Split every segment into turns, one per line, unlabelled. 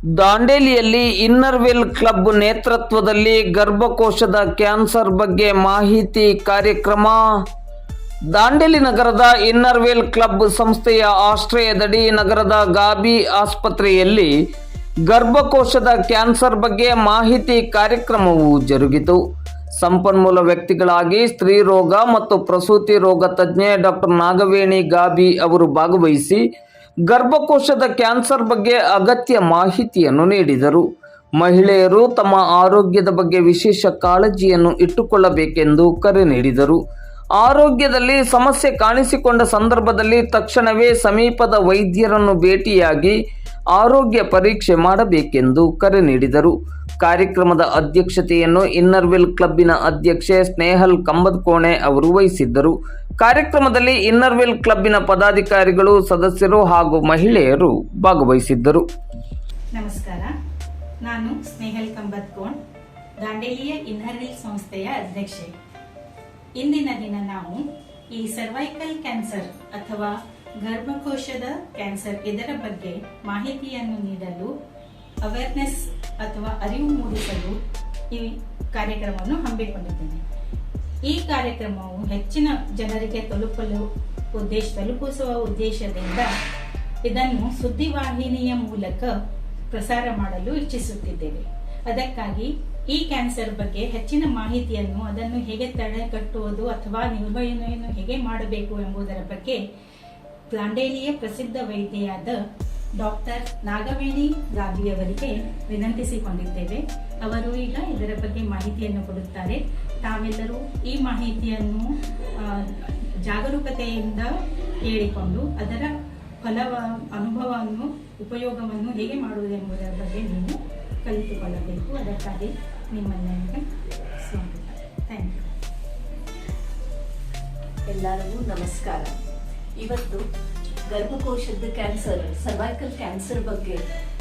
ದಾಂಡೇಲಿಯಲ್ಲಿ Inner Wheel club ನೇತೃತ್ವದಲ್ಲಿ ಗರ್ಭಕೋಶದ cancer ಬಗ್ಗೆ ಮಾಹಿತಿ ಕಾರ್ಯಕ್ರಮ. ದಾಂಡೇಲಿ ನಗರದ ಇನ್ನರ್ವೆಲ್ ಕ್ಲಬ್ ಸಂಸ್ಥೆಯ ಆಶ್ರಯದಡಿ ನಗರದ ಗಾಬಿ ಆಸ್ಪತ್ರೆಯಲ್ಲಿ ಗರ್ಭಕೋಶದ ಕ್ಯಾನ್ಸರ್ ಬಗ್ಗೆ ಮಾಹಿತಿ ಕಾರ್ಯಕ್ರಮವು ಜರುಗಿತು. ಸಂಪನ್ಮೂಲ ವ್ಯಕ್ತಿಗಳಾಗಿ ಸ್ತ್ರೀ ರೋಗ ಮತ್ತು ಪ್ರಸೂತಿ ರೋಗ ತಜ್ಞೆ ಡಾಕ್ಟರ್ ನಾಗವೇಣಿ ಗಾಬಿ ಅವರು ಭಾಗವಹಿಸಿ ಗರ್ಭಕೋಶದ ಕ್ಯಾನ್ಸರ್ ಬಗ್ಗೆ ಅಗತ್ಯ ಮಾಹಿತಿಯನ್ನು ನೀಡಿದರು. ಮಹಿಳೆಯರು ತಮ್ಮ ಆರೋಗ್ಯದ ಬಗ್ಗೆ ವಿಶೇಷ ಕಾಳಜಿಯನ್ನು ಇಟ್ಟುಕೊಳ್ಳಬೇಕೆಂದು ಕರೆ ನೀಡಿದರು. ಆರೋಗ್ಯದಲ್ಲಿ ಸಮಸ್ಯೆ ಕಾಣಿಸಿಕೊಂಡ ಸಂದರ್ಭದಲ್ಲಿ ತಕ್ಷಣವೇ ಸಮೀಪದ ವೈದ್ಯರನ್ನು ಭೇಟಿಯಾಗಿ ಆರೋಗ್ಯ ಪರೀಕ್ಷೆ ಮಾಡಬೇಕೆಂದು ಕರೆ ನೀಡಿದರು. ಕಾರ್ಯಕ್ರಮದ ಅಧ್ಯಕ್ಷತೆಯನ್ನು ಇನ್ನರ್ವೆಲ್ ಕ್ಲಬ್ಬಿನ ಅಧ್ಯಕ್ಷೆ ಸ್ನೇಹಲ್ ಕಂಬದ್ಕೋಣೆ ಅವರು ವಹಿಸಿದ್ದರು. ಕಾರ್ಯಕ್ರಮದಲ್ಲಿ ಇನ್ನರ್ವೆಲ್ ಕ್ಲಬ್ಬಿನ ಪದಾಧಿಕಾರಿಗಳು, ಸದಸ್ಯರು ಹಾಗೂ ಮಹಿಳೆಯರು ಭಾಗವಹಿಸಿದ್ದರು.
ನಮಸ್ಕಾರ. ನಾನು ಸ್ನೇಹಲ್ ಕಂಬತ್ಕೋಣ್ ದಾಂಡೇಲಿಯ ಇನ್ನರ್ವೆಲ್ ಸಂಸ್ಥೆಯ ಅಧ್ಯಕ್ಷೆ. ಇಂದಿನ ದಿನ ನಾವು ಈ ಸರ್ವೈಕಲ್ ಕ್ಯಾನ್ಸರ್ ಅಥವಾ ಗರ್ಭಕೋಶದ ಕ್ಯಾನ್ಸರ್ ಇದರ ಬಗ್ಗೆ ಮಾಹಿತಿಯನ್ನು ನೀಡಲು ಅವೇರ್ನೆಸ್ ಅಥವಾ ಅರಿವು ಮೂಡಿಸಲು ಈ ಕಾರ್ಯಕ್ರಮವನ್ನು ಹಮ್ಮಿಕೊಂಡಿದ್ದೇನೆ. ಈ ಕಾರ್ಯಕ್ರಮವು ಹೆಚ್ಚಿನ ಜನರಿಗೆ ತಲುಪಲು ಉದ್ದೇಶ, ತಲುಪಿಸುವ ಉದ್ದೇಶದಿಂದ ಇದನ್ನು ಸುದ್ದಿವಾಹಿನಿಯ ಮೂಲಕ ಪ್ರಸಾರ ಮಾಡಲು ಇಚ್ಛಿಸುತ್ತಿದ್ದೇವೆ. ಅದಕ್ಕಾಗಿ ಈ ಕ್ಯಾನ್ಸರ್ ಬಗ್ಗೆ ಹೆಚ್ಚಿನ ಮಾಹಿತಿಯನ್ನು ಅದನ್ನು ಹೇಗೆ ತಡೆಗಟ್ಟುವುದು ಅಥವಾ ನಿರ್ವಹಣೆಯನ್ನು ಹೇಗೆ ಮಾಡಬೇಕು ಎಂಬುದರ ಬಗ್ಗೆ ದಾಂಡೇಲಿಯ ಪ್ರಸಿದ್ಧ ವೈದ್ಯೆಯಾದ ಡಾಕ್ಟರ್ ನಾಗವೇಣಿ ಗಾಬಿಯವರಿಗೆ ವಿನಂತಿಸಿಕೊಂಡಿದ್ದೇವೆ. ಅವರು ಈಗ ಇದರ ಬಗ್ಗೆ ಮಾಹಿತಿಯನ್ನು ಕೊಡುತ್ತಾರೆ. ತಾವೆಲ್ಲರೂ ಈ ಮಾಹಿತಿಯನ್ನು ಜಾಗರೂಕತೆಯಿಂದ ಕೇಳಿಕೊಂಡು ಅದರ ಫಲವ, ಅನುಭವವನ್ನು, ಉಪಯೋಗವನ್ನು ಹೇಗೆ ಮಾಡುವುದೆಂಬುದರ ಬಗ್ಗೆ ನೀವು ಕಲಿತುಕೊಳ್ಳಬೇಕು. ಅದಕ್ಕಾಗಿ ನಿಮ್ಮನ್ನೆಲ್ಲ ಸ್ವಾಗತ. Thank you.
ಎಲ್ಲರಿಗೂ ನಮಸ್ಕಾರ. ಇವತ್ತು ಗರ್ಭಕೋಶದ ಕ್ಯಾನ್ಸರ್ ಸರ್ವೈಕಲ್ ಕ್ಯಾನ್ಸರ್ ಬಗ್ಗೆ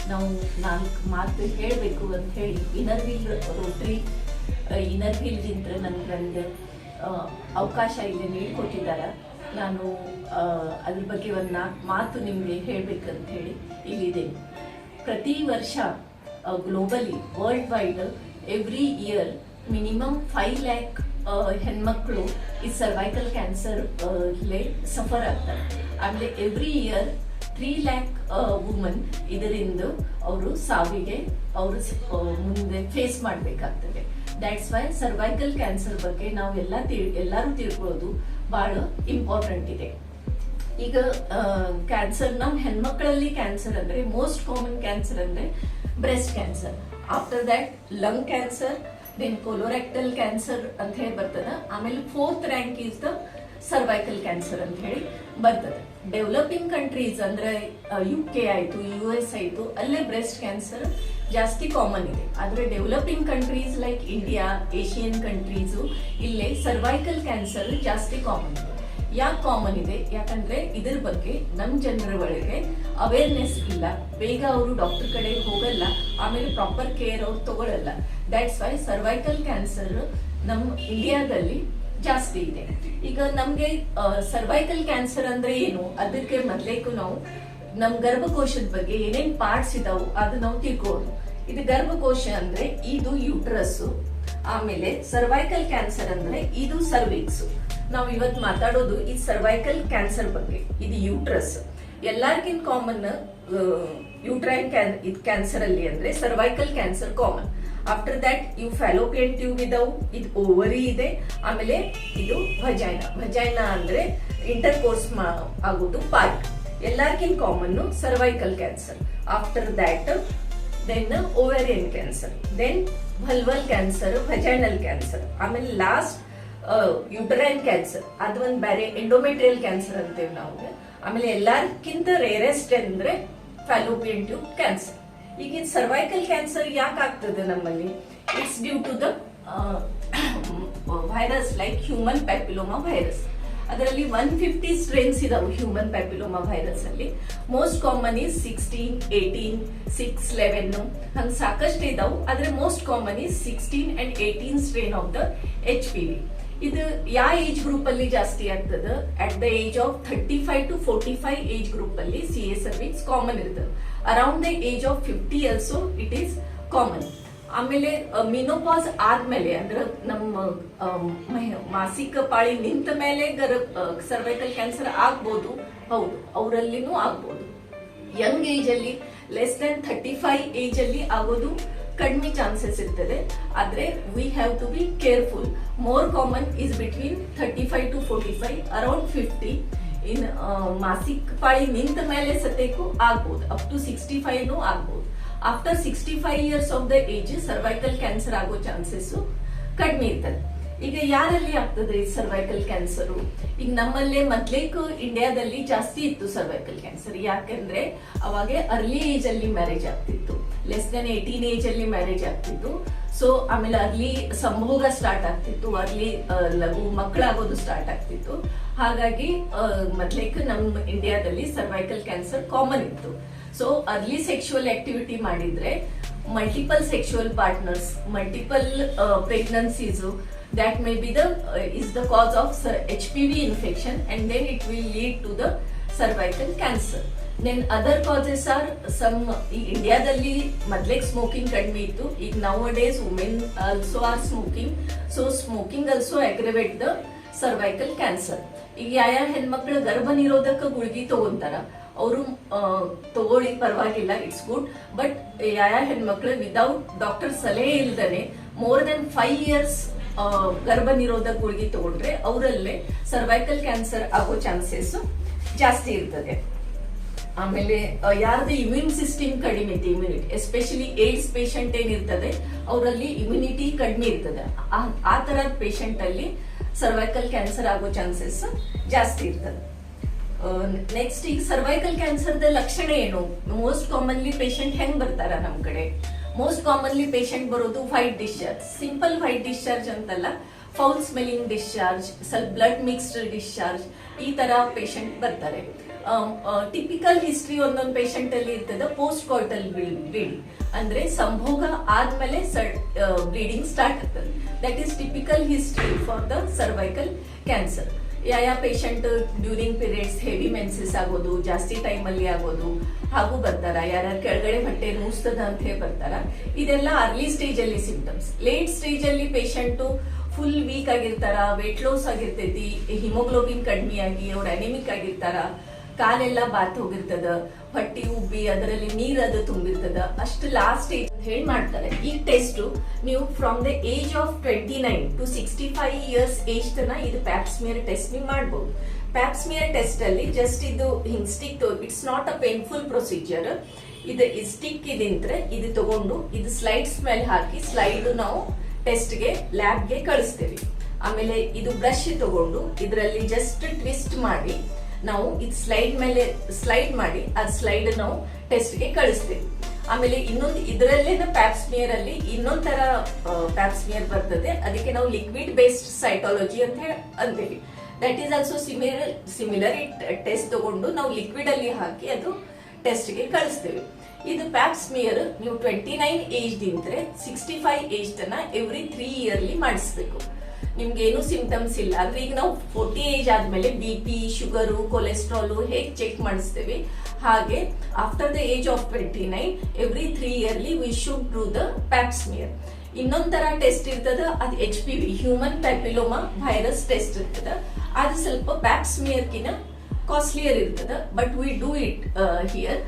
ನಾವು ನಾಲ್ಕು ಮಾತು ಹೇಳಬೇಕು ಅಂತ ಹೇಳಿ ಇನರ್ವಿಲ್ ರೋಟ್ರಿ ಇನರ್ವಿಲ್ದಿಂದ ನನಗೆ ನನಗೆ ಅವಕಾಶ ಇಲ್ಲಿ ನೀಡಿಕೊಟ್ಟಿದ್ದಾರೆ ನಾನು ಅದ್ರ ಬಗ್ಗೆ ಒಂದು ನಾಲ್ಕು ಮಾತು ನಿಮಗೆ ಹೇಳಬೇಕಂತ ಹೇಳಿ ಇಲ್ಲಿದೆ ಪ್ರತಿ ವರ್ಷ globally worldwide every year minimum five lakh ಹೆಣ್ಮಕ್ಳು ಈ ಸರ್ವೈಕಲ್ ಕ್ಯಾನ್ಸರ್ ಲೇ ಸಫರ್ ಆಗ್ತಾರೆ. ಆಮೇಲೆ every year three lakh women ಇದರಿಂದ ಅವರು ಸಾವಿಗೆ ಅವರು ಮುಂದೆ ಫೇಸ್ ಮಾಡಬೇಕಾಗ್ತದೆ. ದ್ಯಾಟ್ಸ್ ವೈ ಸರ್ವೈಕಲ್ ಕ್ಯಾನ್ಸರ್ ಬಗ್ಗೆ ನಾವು ಎಲ್ಲ ಎಲ್ಲರೂ ತಿಳ್ಕೊಳ್ಳೋದು ಬಹಳ ಇಂಪಾರ್ಟೆಂಟ್ ಇದೆ. ಈಗ ಕ್ಯಾನ್ಸರ್ ನಮ್ಮ ಹೆಣ್ಮಕ್ಳಲ್ಲಿ ಕ್ಯಾನ್ಸರ್ ಅಂದ್ರೆ ಮೋಸ್ಟ್ ಕಾಮನ್ ಕ್ಯಾನ್ಸರ್ ಅಂದ್ರೆ breast cancer after that lung cancer then colorectal cancer ಅಂತ ಹೇಳಿ ಬರ್ತದ. ಆಮೇಲೆ fourth rank is the cervical cancer ಅಂತ ಹೇಳಿ ಬರ್ತದೆ. ಡೆವಲಪಿಂಗ್ ಕಂಟ್ರೀಸ್ ಅಂದ್ರೆ ಯು ಕೆ ಆಯ್ತು ಯು ಎಸ್ ಆಯ್ತು, ಅಲ್ಲೇ ಬ್ರೆಸ್ಟ್ ಕ್ಯಾನ್ಸರ್ ಜಾಸ್ತಿ ಕಾಮನ್ ಇದೆ. ಆದರೆ developing countries like India Asian countries ಇಲ್ಲೇ ಸರ್ವೈಕಲ್ ಕ್ಯಾನ್ಸರ್ ಜಾಸ್ತಿ ಕಾಮನ್ ಇದೆ. ಯಾಕೆ ಕಾಮನ್ ಇದೆ? ಯಾಕಂದ್ರೆ ಇದರ ಬಗ್ಗೆ ನಮ್ಮ ಜನರ ಒಳಗೆ ಅವೇರ್ನೆಸ್ ಇಲ್ಲ. ಬೇಗ ಅವರು ಡಾಕ್ಟರ್ ಕಡೆ ಹೋಗಲ್ಲ. ಆಮೇಲೆ ಪ್ರಾಪರ್ ಕೇರ್ ಅವ್ರು ತಗೊಳ್ಳಲ್ಲ ದಟ್ಸ್ ವೈ ಸರ್ವೈಕಲ್ ಕ್ಯಾನ್ಸರ್ ನಮ್ಮ ಇಂಡಿಯಾದಲ್ಲಿ ಜಾಸ್ತಿ ಇದೆ. ಈಗ ನಮ್ಗೆ ಸರ್ವೈಕಲ್ ಕ್ಯಾನ್ಸರ್ ಅಂದ್ರೆ ಏನು? ಅದಕ್ಕೆ ಮೊದ್ಲೇಕು ನಾವು ನಮ್ ಗರ್ಭಕೋಶದ ಬಗ್ಗೆ ಏನೇನ್ ಪಾರ್ಟ್ಸ್ ಇದಾವು ಅದು ನಾವು ತಿಳ್ಕೊಳ್ಳೋದು ಇದು ಗರ್ಭಕೋಶ ಅಂದ್ರೆ ಇದು ಯೂಟ್ರಸ್ ಆಮೇಲೆ ಸರ್ವೈಕಲ್ ಕ್ಯಾನ್ಸರ್ ಅಂದ್ರೆ ಇದು ಸರ್ವಿಕ್ಸ್ ನಾವು ಇವತ್ತು ಮಾತಾಡೋದು ಈ ಸರ್ವೈಕಲ್ ಕ್ಯಾನ್ಸರ್ ಬಗ್ಗೆ. ಇದು ಯೂಟ್ರಸ್ ಎಲ್ಲಾರ್ಗಿನ್ ಕಾಮನ್ ಯೂಟ್ರೈನ್ ಕ್ಯಾನ್ ಇದು ಕ್ಯಾನ್ಸರ್ ಅಲ್ಲಿ ಅಂದ್ರೆ cervical cancer common after that ಇವು ಫ್ಯಾಲೋಪಿಯನ್ ಟ್ಯೂಬ್ ಇದಾವು. ಇದು ಓವರಿ ಇದೆ. ಆಮೇಲೆ ಇದು ಭಜೈನ ಭಜೈನ ಅಂದ್ರೆ ಇಂಟರ್ ಕೋರ್ಸ್ ಆಗೋದು part ಎಲ್ಲಾರ್ಕಿನ್ common cervical cancer after that then ovarian cancer then vulval cancer vaginal cancer ಆಮೇಲೆ ಲಾಸ್ಟ್ ಯುಟರೈನ್ ಕ್ಯಾನ್ಸರ್ ಅದು ಒಂದು ಬೇರೆ ಎಂಡೋಮೆಟ್ರಿಯಲ್ ಕ್ಯಾನ್ಸರ್ ಅಂತೇವೆ ನಾವು. ಆಮೇಲೆ ಎಲ್ಲಾರ್ಕಿಂತ ರೇರೆಸ್ಟ್ ಅಂದ್ರೆ ಫ್ಯಾಲೋಪಿಯನ್ ಟ್ಯೂಬ್ ಕ್ಯಾನ್ಸರ್ ಈಗ ಸರ್ವೈಕಲ್ ಕ್ಯಾನ್ಸರ್ ಯಾಕೆ ಆಗ್ತದೆ ನಮ್ಮಲ್ಲಿ? It's due to the virus like human papilloma virus ಅದರಲ್ಲಿ ಒನ್ ಫಿಫ್ಟಿ ಸ್ಟ್ರೇನ್ಸ್ ಇದಾವೆ ಹ್ಯೂಮನ್ ಪ್ಯಾಪಿಲೋಮಾ ವೈರಸ್ ಅಲ್ಲಿ. Most common is sixteen eighteen six eleven ಹಂಗೆ ಸಾಕಷ್ಟು ಇದಾವೆ. ಆದರೆ most common is sixteen and eighteen strain of the H P V ಇದು ಯಾವ age group ಅಲ್ಲಿ ಜಾಸ್ತಿ ಆಗ್ತದ? At the age of thirty five to forty five age group ಅಲ್ಲಿ ಸಿ ಎ ಸರ್ವಿಕ್ಸ್ ಕಾಮನ್ ಇರ್ತದೆ. Around the age of fifty also it is common ಆಮೇಲೆ menopause ಆದ್ಮೇಲೆ ಅಂದ್ರೆ ನಮ್ಮ ಮಾಸಿಕ ಪಾಳಿ ನಿಂತ ಮೇಲೆ ಗರ್ ಸರ್ವೈಕಲ್ ಕ್ಯಾನ್ಸರ್ ಆಗ್ಬೋದು. ಹೌದು, ಅವರಲ್ಲಿನೂ ಆಗ್ಬೋದು. ಯಂಗ್ ಏಜ್ ಅಲ್ಲಿ less than thirty five age ಅಲ್ಲಿ ಆಗೋದು ಕಡಿಮೆ ಚಾನ್ಸಸ್ ಇರ್ತದೆ. ಆದ್ರೆ we have to be careful more common is between thirty five to forty five around fifty in ಮಾಸಿಕ್ ಪಾಳಿ ನಿಂತ ಮೇಲೆ ಸತೇಕು ಆಗ್ಬೋದು. ಅಪ್ ಟು ಸಿಕ್ಸ್ಟಿ ಫೈವ್ನು ಆಗ್ಬೋದು. After sixty five years of the age cervical cancer ಆಗೋ ಚಾನ್ಸಸ್ ಕಡಿಮೆ ಇರ್ತದೆ. ಈಗ ಯಾರಲ್ಲಿ ಆಗ್ತದೆ ಈ ಸರ್ವೈಕಲ್ ಕ್ಯಾನ್ಸರ್ ಈಗ ನಮ್ಮಲ್ಲೇ ಮೊದ್ಲೇಕು ಇಂಡಿಯಾದಲ್ಲಿ ಜಾಸ್ತಿ ಇತ್ತು ಸರ್ವೈಕಲ್ ಕ್ಯಾನ್ಸರ್ ಯಾಕಂದ್ರೆ ಅವಾಗ ಅರ್ಲಿ ಏಜ್ ಅಲ್ಲಿ ಮ್ಯಾರೇಜ್ ಆಗ್ತಿತ್ತು. ಲೆಸ್ ದೆನ್ ಏಯ್ಟೀನ್ ಏಜ್ ಅಲ್ಲಿ ಮ್ಯಾರೇಜ್ ಆಗ್ತಿತ್ತು. ಸೊ ಆಮೇಲೆ ಅಲ್ಲಿ ಸಂಭೋಗ ಸ್ಟಾರ್ಟ್ ಆಗ್ತಿತ್ತು. ಅಲ್ಲಿ ಲಘು ಮಕ್ಕಳಾಗೋದು ಸ್ಟಾರ್ಟ್ ಆಗ್ತಿತ್ತು. ಹಾಗಾಗಿ ಮೊದ್ಲೇಕ್ ನಮ್ಮ ಇಂಡಿಯಾದಲ್ಲಿ ಸರ್ವೈಕಲ್ ಕ್ಯಾನ್ಸರ್ ಕಾಮನ್ ಇತ್ತು. ಸೊ ಅರ್ಲಿ ಸೆಕ್ಷುವಲ್ ಆಕ್ಟಿವಿಟಿ ಮಾಡಿದ್ರೆ multiple sexual partners multiple pregnancies may be the is is the cause of P HPV infection and then it will lead to the cervical cancer. Then other causes are some ಈ ಇಂಡಿಯಾದಲ್ಲಿ ಮೊದ್ಲೇ smoking ಕಡಿಮೆ ಇತ್ತು. ಈಗ nowadays women also are smoking so smoking also aggravate the cervical cancer ಈಗ ಯಾವ ಹೆಣ್ಮಕ್ಳು ಗರ್ಭ ನಿರೋಧಕ ಗುಳಿಗೆ ತಗೊಂತಾರ, ಅವರು ತಗೊಳ್ಳಿ, ಪರವಾಗಿಲ್ಲ ಇಟ್ಸ್ ಗುಡ್ ಬಟ್ ಯಾವ ಹೆಣ್ಮಕ್ಳು ವಿದೌಟ್ ಡಾಕ್ಟರ್ ಸಲಹೆ ಇಲ್ದನೆ ಮೋರ್ ದೆನ್ ಫೈವ್ ಇಯರ್ಸ್ ಗರ್ಭ ನಿರೋಧಕ ಗುಳಿಗೆ ತಗೊಂಡ್ರೆ, ಅವರಲ್ಲೇ ಸರ್ವೈಕಲ್ ಕ್ಯಾನ್ಸರ್ ಆಗೋ ಚಾನ್ಸಸ್ ಜಾಸ್ತಿ ಇರ್ತದೆ. ಆಮೇಲೆ ಯಾರ್ದು ಇಮ್ಯೂನ್ ಸಿಸ್ಟಮ್ ಕಡಿಮೆ ಇತ್ತು ಇಮ್ಯುನಿಟಿ ಎಸ್ಪೆಷಲಿ ಏಡ್ಸ್ ಪೇಷಂಟ್ ಏನಿರ್ತದೆ, ಅವರಲ್ಲಿ ಇಮ್ಯುನಿಟಿ ಕಡಿಮೆ ಇರ್ತದೆ. ಆ- ತರದ ಪೇಷಂಟ್ ಅಲ್ಲಿ ಸರ್ವೈಕಲ್ ಕ್ಯಾನ್ಸರ್ ಆಗೋ ಚಾನ್ಸಸ್ ಜಾಸ್ತಿ ಇರ್ತದೆ. ನೆಕ್ಸ್ಟ್ ಈಗ ಸರ್ವೈಕಲ್ ಕ್ಯಾನ್ಸರ್ದ ಲಕ್ಷಣ ಏನು? ಮೋಸ್ಟ್ ಕಾಮನ್ಲಿ ಪೇಷಂಟ್ ಹೆಂಗ್ ಬರ್ತಾರ ನಮ್ ಕಡೆ? ಮೋಸ್ಟ್ ಕಾಮನ್ಲಿ ಪೇಷಂಟ್ ಬರೋದು white discharge simple white discharge ಅಂತಲ್ಲ ಫೌಲ್ ಸ್ಮೆಲಿಂಗ್ ಡಿಸ್ಚಾರ್ಜ್ ಸ್ವಲ್ಪ ಬ್ಲಡ್ ಮಿಕ್ಸ್ಡ್ ಡಿಸ್ಚಾರ್ಜ್ ಈ ತರ ಪೇಷಂಟ್ ಬರ್ತಾರೆ. ಟಿಪಿಕಲ್ ಹಿಸ್ಟ್ರಿ ಒಂದೊಂದು ಪೇಷಂಟ್ ಅಲ್ಲಿ ಇರ್ತದೆ ಪೋಸ್ಟ್ ಕೋರ್ಟಲ್ ಬ್ಲೀಡಿಂಗ್ ಅಂದ್ರೆ ಸಂಭೋಗ ಆದ್ಮೇಲೆ ಬ್ಲೀಡಿಂಗ್ ಸ್ಟಾರ್ಟ್ ಆಗ್ತದೆ. That is typical history for the cervical cancer ಯಾವ ಯಾವ patient during periods heavy menses ಆಗೋದು, ಜಾಸ್ತಿ ಟೈಮ್ ಅಲ್ಲಿ ಆಗೋದು, ಹಾಗೂ ಬರ್ತಾರ. ಯಾರ್ಯಾರು ಕೆಳಗಡೆ ಹೊಟ್ಟೆ ನೋಸ್ತದ ಅಂತ ಹೇಳಿ ಬರ್ತಾರ. ಇದೆಲ್ಲ ಅರ್ಲಿ ಸ್ಟೇಜ್ ಅಲ್ಲಿ ಸಿಂಪ್ಟಮ್ಸ್ ಲೇಟ್ ಸ್ಟೇಜ್ ಅಲ್ಲಿ ಪೇಷಂಟ್ ಫುಲ್ ವೀಕ್ ಆಗಿರ್ತಾರ ವೇಟ್ ಲಾಸ್ ಆಗಿರ್ತೈತಿ ಹಿಮೋಗ್ಲೋಬಿನ್ ಕಡಿಮೆ ಆಗಿ, ಅವ್ರ ಅನಿಮಿಕ್ ಆಗಿರ್ತಾರ. ಕಾಲೆಲ್ಲ ಬಾತ್ ಹೋಗಿರ್ತದ, ಹೊಟ್ಟಿ ಉಬ್ಬಿ, ಅದರಲ್ಲಿ ನೀರ್ ಅದು ತುಂಬಿರ್ತದ, ಅಷ್ಟು ಲಾಸ್ಟ್ ಏಜ್ ಹೇಳಿ ಮಾಡ್ತಾರೆ. ಈ ಟೆಸ್ಟ್ ನೀವು from the age of twenty nine to sixty five years age ತನ ಇದು ಪ್ಯಾಪ್ಸ್ಮಿಯರ್ ಟೆಸ್ಟ್ ನೀವು ಮಾಡ್ಬೋದು. ಪ್ಯಾಪ್ಸ್ಮಿಯರ್ ಟೆಸ್ಟ್ ಅಲ್ಲಿ ಜಸ್ಟ್ ಇದು ಹಿಂಗ್ stick it's not a painful procedure ಇದು ಸ್ಟಿಕ್ ಇದ್ರೆ ಇದು ತಗೊಂಡು ಇದು ಸ್ಲೈಡ್ ಮೇಲೆ ಹಾಕಿ ಸ್ಲೈಡ್ ನಾವು ಟೆಸ್ಟ್ಗೆ ಲ್ಯಾಬ್ಗೆ ಕಳಿಸ್ತೇವೆ. ಆಮೇಲೆ ಇದು ಬ್ರಷ್ ತಗೊಂಡು ಇದರಲ್ಲಿ ಜಸ್ಟ್ ಟ್ವಿಸ್ಟ್ ಮಾಡಿ ನಾವು ಇದು ಸ್ಲೈಡ್ ಮೇಲೆ ಸ್ಲೈಡ್ ಮಾಡಿ ಆ ಸ್ಲೈಡ್ ನಾವು ಟೆಸ್ಟ್ಗೆ ಕಳಿಸ್ತೀವಿ. ಆಮೇಲೆ ಇನ್ನೊಂದು ಇದರಲ್ಲೇನ ಪ್ಯಾಪ್ಸ್ಮಿಯರ್ ಅಲ್ಲಿ ಇನ್ನೊಂದ್ ತರ ಪ್ಯಾಪ್ಸ್ಮಿಯರ್ ಬರ್ತದೆ. ಅದಕ್ಕೆ ನಾವು ಲಿಕ್ವಿಡ್ ಬೇಸ್ಡ್ ಸೈಟಾಲಜಿ ಅಂತ ಅಂತೀವಿ. That is also similar similar test ತಗೊಂಡು ನಾವು ಲಿಕ್ವಿಡ್ ಅಲ್ಲಿ ಹಾಕಿ ಅದು ಟೆಸ್ಟ್ಗೆ ಕಳಿಸ್ತೇವೆ. ಇದು ಪ್ಯಾಪ್ಸ್ಮಿಯರ್ ನೀವು ಟ್ವೆಂಟಿ ನೈನ್ ಏಜ್ ದಿಂದ್ರೆ ಸಿಕ್ಸ್ಟಿ ಫೈವ್ ಏಜ್ ತನ ಎವ್ರಿ ತ್ರೀ ಇಯರ್ಲಿ ಮಾಡಿಸ್ಬೇಕು. ನಿಮ್ಗೆ ಏನು ಸಿಂಪ್ಟಮ್ಸ್ ಇಲ್ಲ. ಅಂದ್ರೆ ಈಗ ನಾವು ಫೋರ್ಟಿ ಏಜ್ ಆದ್ಮೇಲೆ ಬಿ ಪಿ ಶುಗರು ಕೊಲೆಸ್ಟ್ರಾಲು ಹೇಗೆ ಚೆಕ್ ಮಾಡಿಸ್ತೇವೆ? ಹಾಗೆ after the age of twenty nine every three yearly we should do the pap smear ಇನ್ನೊಂದ್ ತರ ಟೆಸ್ಟ್ ಇರ್ತದ, ಅದು H P V human papilloma virus test ಇರ್ತದ. ಅದು ಸ್ವಲ್ಪ ಪ್ಯಾಪ್ಸ್ಮಿಯರ್ಕಿನ ಕಾಸ್ಟ್ಲಿಯರ್ ಇರ್ತದ but we do it here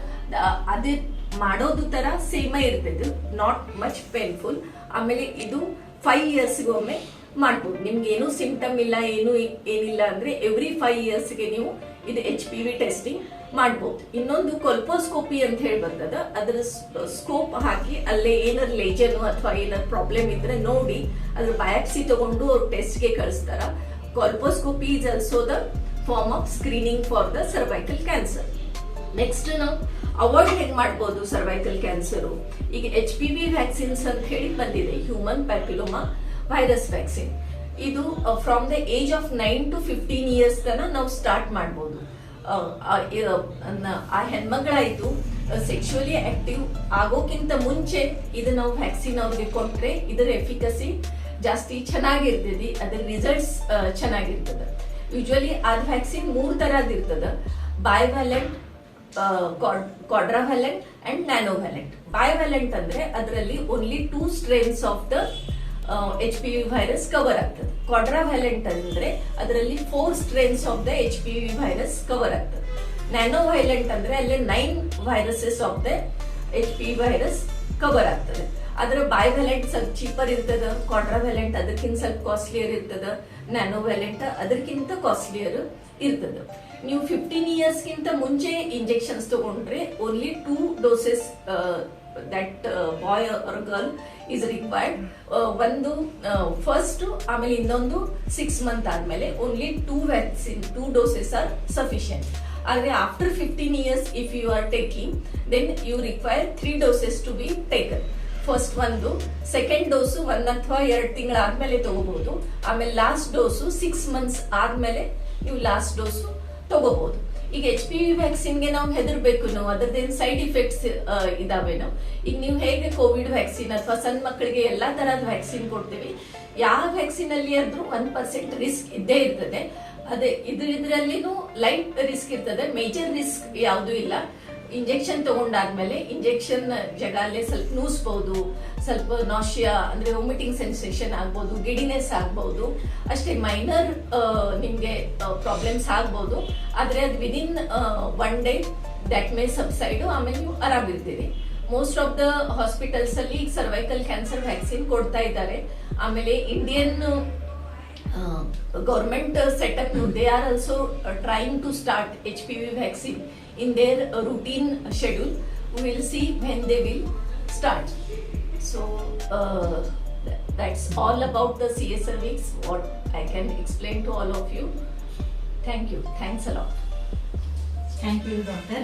ಅದೇ ಮಾಡೋದು ತರ ಸೇಮ ಇರ್ತದೆ ನಾಟ್ ಮಚ್ ಪೇನ್ಫುಲ್ ಆಮೇಲೆ ಇದು ಫೈವ್ ಇಯರ್ಸ್ಗೊಮ್ಮೆ ಮಾಡ್ಬೋದು. ನಿಮ್ಗೆ ಏನು ಸಿಂಪ್ಟಮ್ ಇಲ್ಲ, ಏನು ಏನಿಲ್ಲ ಅಂದ್ರೆ ಎವ್ರಿ ಫೈವ್ ಇಯರ್ಸ್ಗೆ ನೀವು ಇದು ಎಚ್ ಪಿ ವಿ ಟೆಸ್ಟಿಂಗ್ ಮಾಡ್ಬೋದು. ಇನ್ನೊಂದು ಕೊಲ್ಪೋಸ್ಕೋಪಿ ಅಂತ ಹೇಳಿ ಬರ್ತದ, ಅದ್ರ ಸ್ಕೋಪ್ ಹಾಕಿ ಅಲ್ಲೇ ಏನಾರ ಲೇಜನ್ ಅಥವಾ ಏನಾರ ಪ್ರಾಬ್ಲಮ್ ಇದ್ರೆ ನೋಡಿ, ಅದ್ರ ಬಯಾಪ್ಸಿ ತಗೊಂಡು ಟೆಸ್ಟ್ ಟೆಸ್ಟ್ಗೆ ಕಳಿಸ್ತಾರ. Colposcopy is also the form of screening for the cervical cancer next ನಾವು ಅವಾಯ್ಡ್ ಹೆಂಗ್ ಮಾಡ್ಬೋದು ಸರ್ವೈಕಲ್ ಕ್ಯಾನ್ಸರ್ ಈಗ ಎಚ್ ಪಿ ವಿ ವ್ಯಾಕ್ಸಿನ್ಸ್ ಅಂತ ಹೇಳಿ ಬಂದಿದೆ. ಹ್ಯೂಮನ್ ಪ್ಯಾಪಿಲೋಮಾ ವೈರಸ್ ವ್ಯಾಕ್ಸಿನ್ ಇದು from the age of nine to fifteen years ತನಕ ನಾವು ಸ್ಟಾರ್ಟ್ ಮಾಡ್ಬೋದು. ಆ, ಹೆಣ್ಮಗಳಾಯಿತು ಇರ- ನ- ಆ ಹೆಣ್ಮಗಳಾಯ್ತು ಸೆಕ್ಷುವಲಿ ಆಕ್ಟಿವ್ ಆಗೋಕ್ಕಿಂತ ಮುಂಚೆ ಇದು ನಾವು ವ್ಯಾಕ್ಸಿನ್ ಅವ್ರಿಗೆ ಕೊಟ್ಟರೆ ಇದರ ಎಫಿಕಸಿ ಜಾಸ್ತಿ ಚೆನ್ನಾಗಿರ್ತದೆ ಅದರ ರಿಸಲ್ಟ್ಸ್ ಚೆನ್ನಾಗಿರ್ತದೆ. ಯೂಶ್ವಲಿ ಆ ವ್ಯಾಕ್ಸಿನ್ ಮೂರು ತರದಿರ್ತದೆ ಇರ್ತದ. ಬೈವ್ಯಾಲೆಂಟ್ ಕ್ವಾಡ್ರಾವ್ಯಾಲೆಂಟ್ ಅಂಡ್ ನ್ಯಾನೋವ್ಯಾಲೆಂಟ್ ಬೈವ್ಯಾಲೆಂಟ್ ಅಂದ್ರೆ ಅದರಲ್ಲಿ only two strains of the H P V virus cover ಆಗ್ತದೆ. ಕ್ವಾಡ್ರಾವ್ಯಾಲೆಂಟ್ ಅಂದ್ರೆ ಅದರಲ್ಲಿ four strains of the H P V virus cover ಆಗ್ತದೆ. ನ್ಯಾನೋವೈಲೆಂಟ್ ಅಂದ್ರೆ ಅಲ್ಲಿ nine viruses of the H P virus cover ಆಗ್ತದೆ. ಅದರ ಬೈವ್ಯಾಲೆಂಟ್ ಸ್ವಲ್ಪ ಚೀಪರ್ ಇರ್ತದ ಕ್ವಾಡ್ರಾವ್ಯಾಲೆಂಟ್ ಅದಕ್ಕಿಂತ ಸ್ವಲ್ಪ ಕಾಸ್ಟ್ಲಿಯರ್ ಇರ್ತದ ನ್ಯಾನೋವ್ಯಾಲೆಂಟ್ ಅದಕ್ಕಿಂತ ಕಾಸ್ಟ್ಲಿಯರ್ ಇರ್ತದ. ನೀವು ಫಿಫ್ಟೀನ್ ಇಯರ್ಸ್ಗಿಂತ ಮುಂಚೆ ಇಂಜೆಕ್ಷನ್ಸ್ ತಗೊಂಡ್ರೆ only two doses that boy or girl is required ಒಂದು ಫಸ್ಟ್ ಆಮೇಲೆ ಇನ್ನೊಂದು ಸಿಕ್ಸ್ ಮಂತ್ ಆದ್ಮೇಲೆ only two vaccine two doses are sufficient ಆದರೆ after fifteen years if you are taking then you require three doses to be taken first ಒಂದು second dose ಒಂದ್ ಅಥವಾ ಎರಡು ತಿಂಗಳಾದ್ಮೇಲೆ ತಗೋಬಹುದು ಆಮೇಲೆ ಲಾಸ್ಟ್ ಡೋಸು ಸಿಕ್ಸ್ ಮಂತ್ಸ್ ಆದ್ಮೇಲೆ, ನೀವು ಲಾಸ್ಟ್ ಡೋಸು ತಗೋಬಹುದು. ಈಗ ಎಚ್ ಪಿ ವಿ ವ್ಯಾಕ್ಸಿನ್ಗೆ ನಾವು ಹೆದರ್ಬೇಕು ಅದರದ್ದೇನು ಸೈಡ್ ಇಫೆಕ್ಟ್ಸ್ ಇದಾವೇನೋ? ಈಗ ನೀವು ಹೇಗೆ ಕೋವಿಡ್ ವ್ಯಾಕ್ಸಿನ್ ಅಥವಾ ಸಣ್ಣ ಮಕ್ಕಳಿಗೆ ಎಲ್ಲಾ ತರಹದ ವ್ಯಾಕ್ಸಿನ್ ಕೊಡ್ತೀವಿ. ಯಾವ ವ್ಯಾಕ್ಸಿನ್ ಅಲ್ಲಿ ಆದ್ರೂ ಒನ್ ಪರ್ಸೆಂಟ್ ರಿಸ್ಕ್ ಇದ್ದೇ ಇರ್ತದೆ. ಅದೇ ಇದ್ರ ಇದ್ರಲ್ಲಿನೂ ಲೈಟ್ ರಿಸ್ಕ್ ಇರ್ತದೆ. ಮೇಜರ್ ರಿಸ್ಕ್ ಯಾವುದೂ ಇಲ್ಲ. ಇಂಜೆಕ್ಷನ್ ತಗೊಂಡಾದ್ಮೇಲೆ ಇಂಜೆಕ್ಷನ್ ಜಗಾಲೆ ಸ್ವಲ್ಪ ನೂಸ್ಬಹುದು ಸ್ವಲ್ಪ ನಾಶಿಯಾ ಅಂದ್ರೆ ವಾಮಿಟಿಂಗ್ ಸೆನ್ಸೇಷನ್ ಆಗ್ಬೋದು ಗಿಡಿನೆಸ್ ಆಗ್ಬಹುದು ಅಷ್ಟೇ ಮೈನರ್ ನಿಮ್ಗೆ ಪ್ರಾಬ್ಲಮ್ಸ್ ಆಗ್ಬೋದು. ಆದ್ರೆ ಅದು within one day that may subside ಆಮೇಲೆ ನೀವು ಆರಾಮಿರ್ತೀರಿ. ಮೋಸ್ಟ್ ಆಫ್ ದ ಹಾಸ್ಪಿಟಲ್ಸ್ ಅಲ್ಲಿ ಸರ್ವೈಕಲ್ ಕ್ಯಾನ್ಸರ್ ವ್ಯಾಕ್ಸಿನ್ ಕೊಡ್ತಾ ಇದ್ದಾರೆ. ಆಮೇಲೆ Indian government setup they are also trying to start H P V vaccine in their routine schedule will see when they will start so that's all about the CSR weeks, what I can explain to all of you. Thank you. Thanks a lot.
Thank you doctor